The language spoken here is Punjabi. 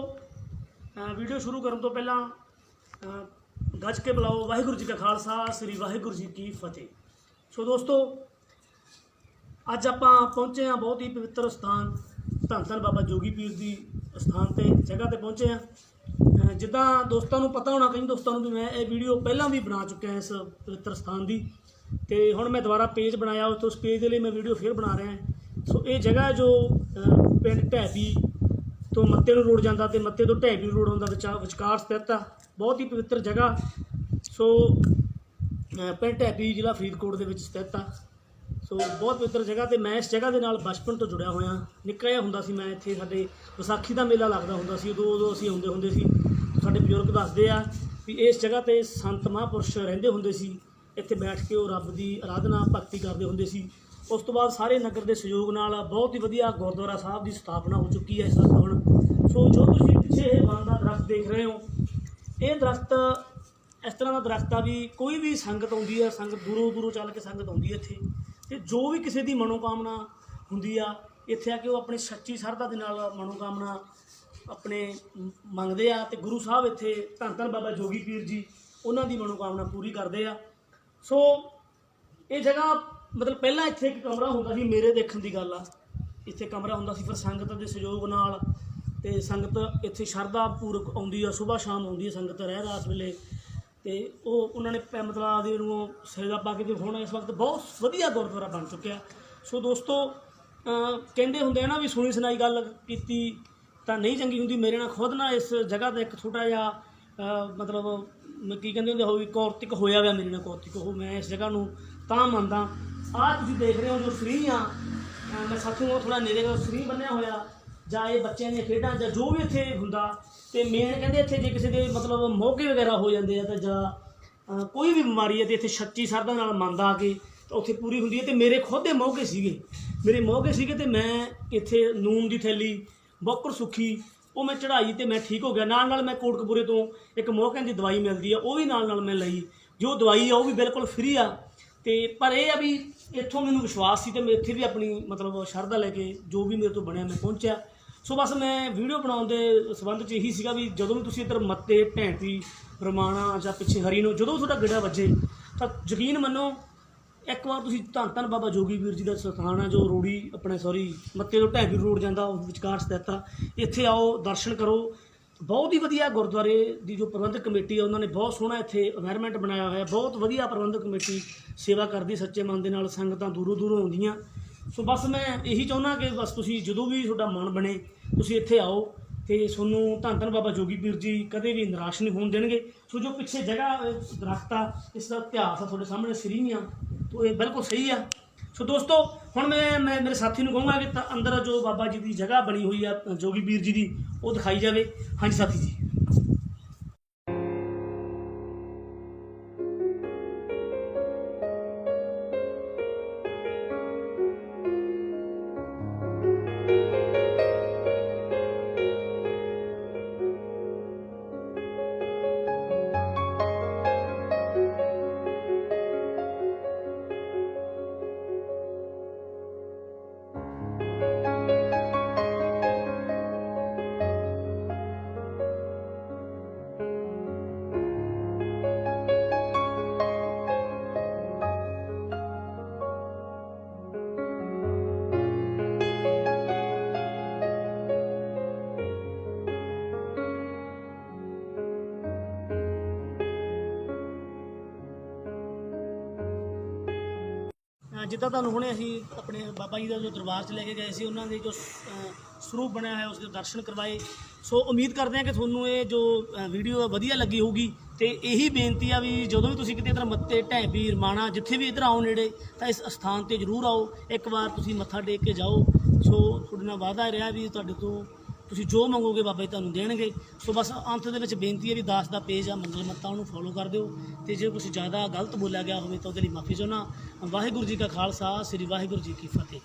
ਅ, ਵੀਡੀਓ ਸ਼ੁਰੂ ਕਰਨ ਤੋਂ ਪਹਿਲਾਂ ਗੱਜ ਕੇ ਬੁਲਾਓ। ਵਾਹਿਗੁਰੂ ਜੀ ਕਾ ਖਾਲਸਾ ਸ੍ਰੀ ਵਾਹਿਗੁਰੂ ਜੀ ਕੀ ਫਤਿਹ। ਸੋ ਦੋਸਤੋ ਅੱਜ ਆਪਾਂ ਪਹੁੰਚੇ ਹਾਂ ਬਹੁਤ ਹੀ ਪਵਿੱਤਰ ਸਥਾਨ ਧੰਨ ਧੰਨ ਬਾਬਾ ਜੋਗੀ ਪੀਰ ਦੀ ਸਥਾਨ ਤੇ ਜਗ੍ਹਾ ਤੇ ਪਹੁੰਚੇ ਹਾਂ। ਜਿੱਦਾਂ ਦੋਸਤਾਂ ਨੂੰ ਪਤਾ ਹੋਣਾ ਕਈ ਦੋਸਤਾਂ ਨੂੰ ਵੀ ਮੈਂ ਇਹ ਵੀਡੀਓ ਪਹਿਲਾਂ ਵੀ ਬਣਾ ਚੁੱਕਿਆ ਇਸ ਪਵਿੱਤਰ ਸਥਾਨ ਦੀ। ਤੇ ਹੁਣ ਮੈਂ ਦੁਬਾਰਾ ਪੇਜ ਬਣਾਇਆ ਉਸ ਉਸ ਪੇਜ ਦੇ ਲਈ ਮੈਂ ਵੀਡੀਓ ਫੇਰ ਬਣਾ ਰਿਹਾ ਸੋ ਇਹ ਜਗ੍ਹਾ ਹੈ ਜੋ ਪਿੰਡ ਢੈਬੀ ਤੋਂ ਮੱਤੇ ਨੂੰ ਰੋਡ ਜਾਂਦਾ ਤੇ ਮੱਤੇ ਤੋਂ ਢੈਬੀ ਰੋਡ ਆਉਂਦਾ ਵਿਚਾ- ਵਿਚਕਾਰ ਸਥਿਤ ਆ। ਬਹੁਤ ਹੀ ਪਵਿੱਤਰ ਜਗ੍ਹਾ। ਸੋ ਪਿੰਡ ਢੈਬੀ ਜ਼ਿਲ੍ਹਾ ਫਰੀਦਕੋਟ ਦੇ ਵਿੱਚ ਸਥਿਤ ਆ। ਸੋ, ਬਹੁਤ ਪਵਿੱਤਰ ਜਗ੍ਹਾ ਤੇ ਮੈਂ ਇਸ ਜਗ੍ਹਾ ਦੇ ਨਾਲ ਬਚਪਨ ਤੋਂ ਜੁੜਿਆ ਹੋਇਆ। ਨਿੱਕਾ ਜਿਹਾ ਹੁੰਦਾ ਸੀ ਮੈਂ ਇੱਥੇ, ਸਾਡੇ ਵਿਸਾਖੀ ਦਾ ਮੇਲਾ ਲੱਗਦਾ ਹੁੰਦਾ ਸੀ। ਉਦੋਂ ਉਦੋਂ ਅਸੀਂ ਆਉਂਦੇ ਹੁੰਦੇ ਸੀ। ਸਾਡੇ ਬਜ਼ੁਰਗ ਦੱਸਦੇ ਆ ਵੀ ਇਸ ਜਗ੍ਹਾ ਤੇ ਸੰਤ ਮਹਾਂਪੁਰਸ਼ ਰਹਿੰਦੇ ਹੁੰਦੇ ਸੀ। ਇੱਥੇ ਬੈਠ ਕੇ ਉਹ ਰੱਬ ਦੀ ਆਰਾਧਨਾ ਭਗਤੀ ਕਰਦੇ ਹੁੰਦੇ ਸੀ। ਉਸ ਤੋਂ ਬਾਅਦ ਸਾਰੇ ਨਗਰ ਦੇ ਸਹਿਯੋਗ ਨਾਲ ਬਹੁਤ ਹੀ ਵਧੀਆ ਗੁਰਦੁਆਰਾ ਸਾਹਿਬ ਦੀ ਸਥਾਪਨਾ ਹੋ ਚੁੱਕੀ ਹੈ ਇਸ ਵਕਤ ਹੁਣ ਸੋ ਜੋ ਤੁਸੀਂ ਪਿੱਛੇ ਇਹ ਬਣ ਦਾ ਦਰਖਤ ਦੇਖ ਰਹੇ ਹੋ, ਇਹ ਦਰਖਤ ਇਸ ਤਰ੍ਹਾਂ ਦਾ ਦਰਖਤ ਆ ਵੀ ਕੋਈ ਵੀ ਸੰਗਤ ਆਉਂਦੀ ਹੈ ਸੰਗਤ ਦੂਰੋਂ ਦੂਰੋਂ ਚੱਲ ਕੇ ਸੰਗਤ ਆਉਂਦੀ ਹੈ ਇੱਥੇ। ਤੇ ਜੋ ਵੀ ਕਿਸੇ ਦੀ ਮਨੋਕਾਮਨਾ ਹੁੰਦੀ ਆ, ਇੱਥੇ ਆ ਕੇ ਉਹ ਆਪਣੀ ਸੱਚੀ ਸਰਧਾ ਦੇ ਨਾਲ ਮਨੋਕਾਮਨਾ ਆਪਣੇ ਮੰਗਦੇ ਆ ਤੇ ਗੁਰੂ ਸਾਹਿਬ ਇੱਥੇ ਧੰਨ ਧੰਨ ਬਾਬਾ ਜੋਗੀ ਪੀਰ ਜੀ, ਉਹਨਾਂ ਦੀ ਮਨੋਕਾਮਨਾ ਪੂਰੀ ਕਰਦੇ ਆ। ਸੋ ਇਹ ਜਗ੍ਹਾ ਮਤਲਬ ਪਹਿਲਾਂ ਇੱਥੇ ਇੱਕ ਕਮਰਾ ਹੁੰਦਾ ਸੀ, ਮੇਰੇ ਦੇਖਣ ਦੀ ਗੱਲ ਆ। ਇੱਥੇ ਕਮਰਾ ਹੁੰਦਾ ਸੀ ਫਿਰ ਸੰਗਤ ਦੇ ਸਹਿਯੋਗ ਨਾਲ ਤੇ ਸੰਗਤ ਇੱਥੇ ਸ਼ਰਧਾ ਪੂਰਕ ਆਉਂਦੀ ਆ ਸਵੇਰ ਸ਼ਾਮ ਆਉਂਦੀ ਆ ਸੰਗਤ ਰਹਿ ਰਾਸ ਵੇਲੇ। ਤੇ ਉਹ ਉਹਨਾਂ ਨੇ ਪ- ਮਤਲਬ ਆਦੇ ਨੂੰ ਸੇਵਾ ਪਾ ਕੇ ਤੇ ਹੁਣ ਇਸ ਵਕਤ ਬਹੁਤ ਵਧੀਆ ਗੁਰਦੁਆਰਾ ਬਣ ਚੁੱਕਿਆ। ਸੋ ਦੋਸਤੋ ਕਹਿੰਦੇ ਹੁੰਦੇ ਆ ਨਾ ਵੀ ਸੁਣੀ ਸੁਣਾਈ ਗੱਲ ਕੀਤੀ ਤਾਂ ਨਹੀਂ ਚੰਗੀ ਹੁੰਦੀ, ਮੇਰੇ ਨਾਲ ਖੁਦ ਨਾਲ ਇਸ ਜਗ੍ਹਾ ਦਾ ਇੱਕ ਛੋਟਾ ਜਿਹਾ ਮਤਲਬ ਕੀ ਕਹਿੰਦੇ ਹੁੰਦੇ ਹੋਈ ਕੌਰਤਿਕ ਹੋਇਆ ਹੋਇਆ ਮੇਰੇ ਨਾਲ ਕੌਰਤਿਕ ਉਹ ਮੈਂ ਇਸ ਜਗ੍ਹਾ ਨੂੰ ਤਾਂ ਮੰਨਦਾ ਆਹ ਤੁਸੀਂ ਦੇਖ ਰਹੇ ਹੋ ਜੋ ਫ੍ਰੀ ਆ। ਅਹ ਮੈਂ ਸਾਥੀ ਨੂੰ ਥੋੜਾ ਨੇੜੇ ਦਾ ਫ੍ਰੀ ਬੰਨਿਆ ਹੋਇਆ। ਜਾਂ ਇਹ ਬੱਚਿਆਂ ਦੀਆਂ ਖੇਡਾਂ, ਜਾਂ ਜੋ ਵੀ ਇੱਥੇ ਹੁੰਦਾ, ਤੇ ਮੇਨ ਕਹਿੰਦੇ ਇੱਥੇ ਜੇ ਕਿਸੇ ਦੇ ਮਤਲਬ ਮੋਗੇ ਵਗੈਰਾ ਹੋ ਜਾਂਦੇ ਆ ਤਾਂ ਜਾਂ, ਅਹ ਕੋਈ ਵੀ ਬਿਮਾਰੀ ਹੈ ਤੇ ਇੱਥੇ ਸੱਚੀ ਸਰਧਾ ਨਾਲ ਮੰਨਦਾ ਆ ਕੇ ਤਾਂ ਉੱਥੇ ਪੂਰੀ ਹੁੰਦੀ ਹੈ ਤੇ ਮੇਰੇ ਖੁਦ ਦੇ ਮੋਗੇ ਸੀਗੇ। ਮੇਰੇ ਮੌਕੇ ਸੀਗੇ ਤੇ ਮੈਂ ਇੱਥੇ ਨੂਨ ਦੀ ਥੈਲੀ, ਬੋਕਰ ਸੁੱਖੀ, ਉਹ ਮੈਂ ਚੜਾਈ ਤੇ ਮੈਂ ਠੀਕ ਹੋ ਗਿਆ। ਨਾਲ ਨਾਲ ਮੈਂ ਕੋਟਕਪੂਰੇ ਤੋਂ ਇੱਕ ਮੋਹਕਿਆਂ ਦੀ ਦਵਾਈ ਮਿਲਦੀ ਆ, ਉਹ ਵੀ ਨਾਲ ਨਾਲ ਮੈਂ ਲਈ। ਜੋ ਦਵਾਈ ਆ, ਉਹ ਵੀ ਬਿਲਕੁਲ ਫ੍ਰੀ ਆ। ਤੇ ਪਰ ਇਹ ਆ ਵੀ ਇੱਥੋਂ ਮੈਨੂੰ ਵਿਸ਼ਵਾਸ ਸੀ ਤੇ ਮੈਂ ਇੱਥੇ ਵੀ ਆਪਣੀ ਮਤਲਬ ਸ਼ਰਧਾ ਲੈ ਕੇ ਜੋ ਵੀ ਮੇਰੇ ਤੋਂ ਬਣਿਆ ਮੈਂ ਪਹੁੰਚਿਆ। ਸੋ ਬਸ ਮੈਂ ਵੀਡੀਓ ਬਣਾਉਣ ਦੇ ਸਬੰਧ 'ਚ ਇਹੀ ਸੀਗਾ ਵੀ ਜਦੋਂ ਵੀ ਤੁਸੀਂ ਇੱਧਰ ਮੱਤੇ ਢੈਂਪੀ ਰਮਾਣਾ ਜਾਂ ਪਿੱਛੇ ਹਰੀ ਨੂੰ ਜਦੋਂ ਵੀ ਤੁਹਾਡਾ ਗੇੜਾ ਵੱਜੇ, ਤਾਂ ਯਕੀਨ ਮੰਨੋ, ਇੱਕ ਵਾਰ ਤੁਸੀਂ ਧੰਨ ਧੰਨ ਬਾਬਾ ਜੋਗੀ ਵੀਰ ਜੀ ਦਾ ਸਥਾਨ ਆ, ਜੋ ਰੋੜੀ ਆਪਣੇ ਸੌਰੀ ਮੱਤੇ ਤੋਂ ਢੈਂਪੀ ਰੋਡ ਜਾਂਦਾ ਉਸ ਵਿਚਕਾਰ ਸਥਿਤ ਆ। ਇੱਥੇ ਆਓ, ਦਰਸ਼ਨ ਕਰੋ ਬਹੁਤ ਹੀ ਵਧੀਆ ਗੁਰਦੁਆਰੇ ਦੀ ਜੋ ਪ੍ਰਬੰਧਕ ਕਮੇਟੀ ਆ ਉਹਨਾਂ ਨੇ ਬਹੁਤ ਸੋਹਣਾ ਇੱਥੇ এনवायरमेंट ਬਣਾਇਆ ਹੋਇਆ ਬਹੁਤ ਵਧੀਆ ਪ੍ਰਬੰਧਕ ਕਮੇਟੀ ਸੇਵਾ ਕਰਦੀ, ਸੱਚੇ ਮਨ ਦੇ ਨਾਲ ਸੰਗਤਾਂ ਦੂਰੋਂ ਦੂਰੋਂ ਆਉਂਦੀਆਂ। ਸੋ ਬਸ ਮੈਂ ਇਹੀ ਚਾਹੁੰਦਾ ਕਿ ਬਸ ਤੁਸੀਂ ਜਦੋਂ ਵੀ ਤੁਹਾਡਾ ਮਨ ਬਣੇ, ਤੁਸੀਂ ਇੱਥੇ ਆਓ ਤੇ ਤੁਹਾਨੂੰ ਧੰਨ ਧੰਨ ਬਾਬਾ ਜੋਗੀ ਪੀਰ ਜੀ ਕਦੇ ਵੀ ਨਿਰਾਸ਼ ਨਹੀਂ ਹੋਣ ਦੇਣਗੇ। ਸੋ ਜੋ ਪਿੱਛੇ ਜਗ੍ਹਾ ਦਰਖਤ ਆ ਇਸ ਦਾ ਇਤਿਹਾਸ ਆ ਤੁਹਾਡੇ ਸਾਹਮਣੇ ਸਰੀਆਂ ਤੋਂ ਇਹ ਬਿਲਕੁਲ ਸਹੀ ਆ। ਸੋ ਦੋਸਤੋ, ਹੁਣ ਮੈਂ ਮੈਂ ਮੇਰੇ ਸਾਥੀ ਨੂੰ ਕਹੂੰਗਾ ਕਿ ਅੰਦਰ ਜੋ ਬਾਬਾ ਜੀ ਦੀ ਜਗ੍ਹਾ ਬਣੀ ਹੋਈ ਆ, ਜੋਗੀ ਵੀਰ ਜੀ ਦੀ, ਉਹ ਦਿਖਾਈ ਜਾਵੇ। ਹਾਂਜੀ, ਸਾਥੀ ਜੀ। ਜਿੱਦਾਂ ਤੁਹਾਨੂੰ ਹੁਣੇ ਅਸੀਂ ਆਪਣੇ ਬਾਬਾ ਜੀ ਦਾ ਜੋ ਦਰਬਾਰ 'ਚ ਲੈ ਕੇ ਗਏ ਸੀ ਉਹਨਾਂ ਦੇ ਜੋ ਸਰੂਪ ਬਣਿਆ ਹੋਇਆ ਉਸ ਦੇ ਦਰਸ਼ਨ ਕਰਵਾਏ। ਸੋ ਉਮੀਦ ਕਰਦੇ ਹਾਂ ਕਿ ਤੁਹਾਨੂੰ ਇਹ ਜੋ ਅਹ, ਵੀਡੀਓ ਵਧੀਆ ਲੱਗੀ ਹੋਊਗੀ। ਤੇ ਇਹੀ ਬੇਨਤੀ ਆ ਵੀ ਜਦੋਂ ਵੀ ਤੁਸੀਂ ਕਿਤੇ ਇਧਰ ਮੱਤੇ ਢੈਬੀ ਰਮਾਣਾ ਜਿੱਥੇ ਵੀ ਇਧਰ ਆਓ ਨੇੜੇ ਤਾਂ ਇਸ ਅਸਥਾਨ ਤੇ ਜ਼ਰੂਰ ਆਓ। ਇੱਕ ਵਾਰ ਤੁਸੀਂ ਮੱਥਾ ਟੇਕ ਕੇ ਜਾਓ। ਸੋ ਤੁਹਾਡੇ ਨਾਲ ਵਾਅਦਾ ਰਿਹਾ ਵੀ ਤੁਹਾਡੇ ਤੋਂ ਤੁਸੀਂ ਜੋ ਮੰਗੋਗੇ ਬਾਬਾ ਜੀ ਤੁਹਾਨੂੰ ਦੇਣਗੇ। ਸੋ ਬਸ ਅੰਤ ਦੇ ਵਿੱਚ ਬੇਨਤੀ ਹੈ ਵੀ ਦਾਸ ਦਾ ਪੇਜ ਆ ਮੰਗਲ ਮੱਤਾ ਉਹਨੂੰ ਫੋਲੋ ਕਰ ਦਿਓ। ਤੇ ਜੇ ਕੁਝ ਜ਼ਿਆਦਾ ਗਲਤ ਬੋਲਿਆ ਗਿਆ ਹੋਵੇ ਤਾਂ ਉਹਦੇ ਲਈ ਮਾਫੀ ਚਾਹੁੰਦਾ। ਵਾਹਿਗੁਰੂ ਜੀ ਕਾ ਖਾਲਸਾ, ਸ੍ਰੀ ਵਾਹਿਗੁਰੂ ਜੀ ਕੀ ਫਤਿਹ।